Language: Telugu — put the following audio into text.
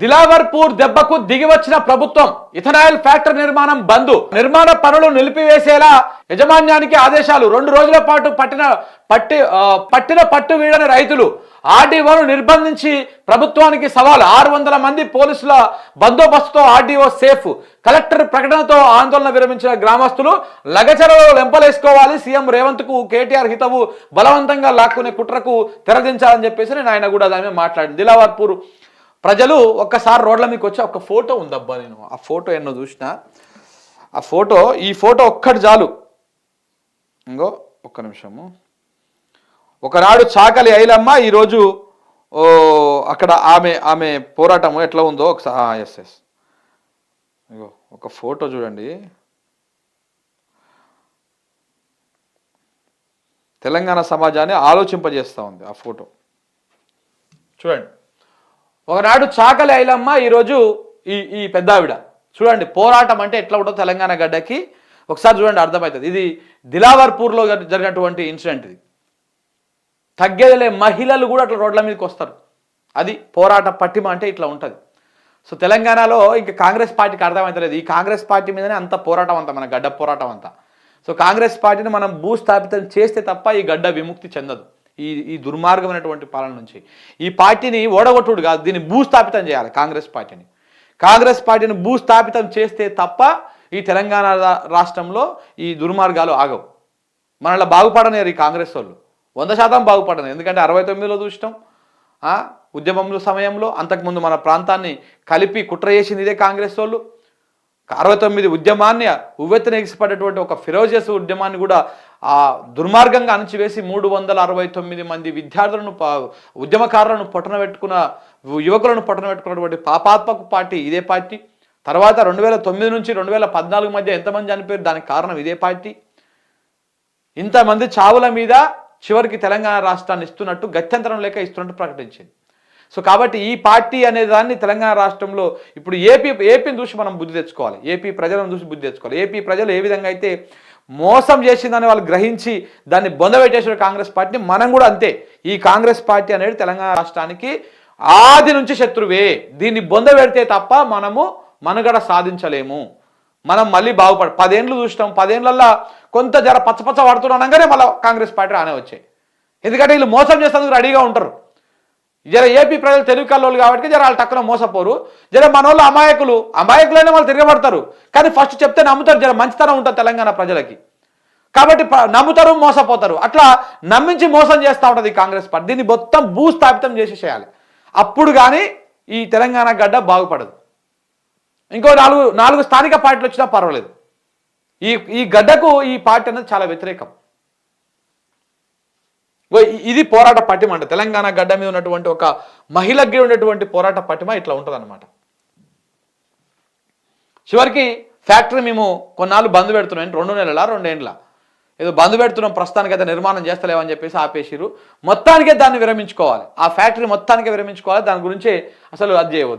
దిలావర్పూర్ దెబ్బకు దిగి వచ్చిన ప్రభుత్వం ఇథనాయిల్ ఫ్యాక్టరీ నిర్మాణం బంద్. నిర్మాణ పనులు నిలిపివేసేలా యజమాన్యానికి ఆదేశాలు. రెండు రోజుల పాటు పట్టిన పట్టి పట్టిన పట్టు వీడని రైతులు ఆర్డీఓను నిర్బంధించి ప్రభుత్వానికి సవాల్. ఆరు వందల మంది పోలీసుల బందోబస్తుతో ఆర్డీఓ సేఫ్. కలెక్టర్ ప్రకటనతో ఆందోళన విరమించిన గ్రామస్తులు లగచరలో లెంపలేసుకోవాలి. సీఎం రేవంత్కు కేటీఆర్ హితవు బలవంతంగా లాక్కునే కుట్రకు తెరదించాలని చెప్పేసి నేను ఆయన కూడా దాని మాట్లాడింది. దిలావర్పూర్ ప్రజలు ఒక్కసారి రోడ్ల మీకు వచ్చి ఒక ఫోటో ఉందబ్బా నేను. ఆ ఫోటో ఎన్నో చూసిన? ఆ ఫోటో ఈ ఫోటో ఒక్కటి చాలు. ఇంకో ఒక్క నిమిషము. ఒకనాడు చాకలి ఐలమ్మ ఈరోజు ఓ అక్కడ ఆమె ఆమె పోరాటము ఎట్లా ఉందో ఒకసారి ఎస్ ఎస్ ఇగో ఒక ఫోటో చూడండి. తెలంగాణ సమాజాన్ని ఆలోచింపజేస్తూ ఉంది ఆ ఫోటో. చూడండి. ఒకనాడు చాకలి ఐలమ్మ ఈరోజు ఈ ఈ పెద్ద ఆవిడ చూడండి పోరాటం అంటే ఎట్లా ఉంటుందో తెలంగాణ గడ్డకి ఒకసారి చూడండి అర్థమవుతుంది. ఇది దిలావర్పూర్లో జరిగినటువంటి ఇన్సిడెంట్ ఇది. తగ్గేదిలే మహిళలు కూడా అట్లా రోడ్ల మీదకి వస్తారు. అది పోరాట పట్టిమ అంటే ఇట్లా ఉంటుంది. సో తెలంగాణలో ఇంకా కాంగ్రెస్ పార్టీకి అర్థమవుతలేదు. ఈ కాంగ్రెస్ పార్టీ మీదనే అంత పోరాటం అంతా మన గడ్డ పోరాటం అంతా. సో కాంగ్రెస్ పార్టీని మనం భూస్థాపితం చేస్తే తప్ప ఈ గడ్డ విముక్తి చెందదు. ఈ ఈ దుర్మార్గమైనటువంటి పాలన నుంచి. ఈ పార్టీని ఓడగొట్టుడు కాదు దీన్ని భూస్థాపితం చేయాలి కాంగ్రెస్ పార్టీని. కాంగ్రెస్ పార్టీని భూస్థాపితం చేస్తే తప్ప ఈ తెలంగాణ రాష్ట్రంలో ఈ దుర్మార్గాలు ఆగవు. మనల్ని బాగుపడనేరు ఈ కాంగ్రెస్ వాళ్ళు. వంద శాతం బాగుపడను ఎందుకంటే అరవై తొమ్మిదిలో చూసినాం ఉద్యమంలో సమయంలో అంతకుముందు మన ప్రాంతాన్ని కలిపి కుట్ర చేసింది ఇదే కాంగ్రెస్ వాళ్ళు. అరవై తొమ్మిది ఉద్యమాన్ని ఉవ్వెత్తనెగిసిపడేటువంటి ఒక ఫిరోజస్ ఉద్యమాన్ని కూడా ఆ దుర్మార్గంగా అణచివేసి మూడు వందల అరవై తొమ్మిది మంది విద్యార్థులను ఉద్యమకారులను పొట్టన పెట్టుకున్న యువకులను పొట్టన పెట్టుకున్నటువంటి పాపాత్మక పార్టీ ఇదే పార్టీ. తర్వాత రెండు వేల తొమ్మిది నుంచి రెండు వేల పద్నాలుగు మధ్య ఎంతమంది చనిపోయారు? దానికి కారణం ఇదే పార్టీ. ఇంతమంది చావుల మీద చివరికి తెలంగాణ రాష్ట్రాన్ని ఇస్తున్నట్టు గత్యంతరం లేక ఇస్తున్నట్టు ప్రకటించింది. సో కాబట్టి ఈ పార్టీ అనే దాన్ని తెలంగాణ రాష్ట్రంలో ఇప్పుడు ఏపీ ఏపీని చూసి మనం బుద్ధి తెచ్చుకోవాలి. ఏపీ ప్రజలను చూసి బుద్ధి తెచ్చుకోవాలి. ఏపీ ప్రజలు ఏ విధంగా అయితే మోసం చేసిందని వాళ్ళు గ్రహించి దాన్ని బొందబెట్టేసిన కాంగ్రెస్ పార్టీని మనం కూడా అంతే. ఈ కాంగ్రెస్ పార్టీ అనేది తెలంగాణ రాష్ట్రానికి ఆది నుంచి శత్రువే. దీన్ని బొందబెడితే తప్ప మనము మనగడ సాధించలేము. మనం మళ్ళీ బాగుపడ పదేండ్లు చూసినాం. పదేండ్లల్లో కొంత జర పచ్చపచ్చ పడుతున్నానగానే మళ్ళీ కాంగ్రెస్ పార్టీ రానే వచ్చాయి. ఎందుకంటే వీళ్ళు మోసం చేసేందుకు రెడీగా ఉంటారు. జర ఏపీ ప్రజలు తెలుగు కల్లోళ్ళు కాబట్టి జర వాళ్ళు టక్కున మోసపోరు. జర మన వాళ్ళు అమాయకులు. అమాయకులైనా వాళ్ళు తిరగబడతారు. కానీ ఫస్ట్ చెప్తే నమ్ముతారు. జర మంచితనం ఉంటుంది తెలంగాణ ప్రజలకి. కాబట్టి ప- నమ్ముతారు మోసపోతారు. అట్లా నమ్మించి మోసం చేస్తూ ఉంటుంది కాంగ్రెస్ పార్టీ. దీన్ని మొత్తం భూస్థాపితం చేసేసేయాలి. అప్పుడు కానీ ఈ తెలంగాణ గడ్డ బాగుపడదు. ఇంకో నాలుగు నాలుగు స్థానిక పార్టీలు వచ్చినా పర్వాలేదు. ఈ ఈ గడ్డకు ఈ పార్టీ అనేది చాలా వ్యతిరేకం. ఇది పోరాట పటిమ అంట. తెలంగాణ గడ్డ మీద ఉన్నటువంటి ఒక మహిళకి ఉన్నటువంటి పోరాట పటిమ ఇట్లా ఉంటుంది అనమాట చివరికి ఫ్యాక్టరీ మేము కొన్నాళ్ళు బంద్ పెడుతున్నాం. రెండు నెలల రెండేండ్ల ఏదో బంద్ పెడుతున్నాం ప్రస్తుతానికి అయితే నిర్మాణం చేస్తలేమని చెప్పేసి ఆపేసిరు మొత్తానికే దాన్ని విరమించుకోవాలి. ఆ ఫ్యాక్టరీ మొత్తానికే విరమించుకోవాలి. దాని గురించి అసలు అది చేయవద్దు.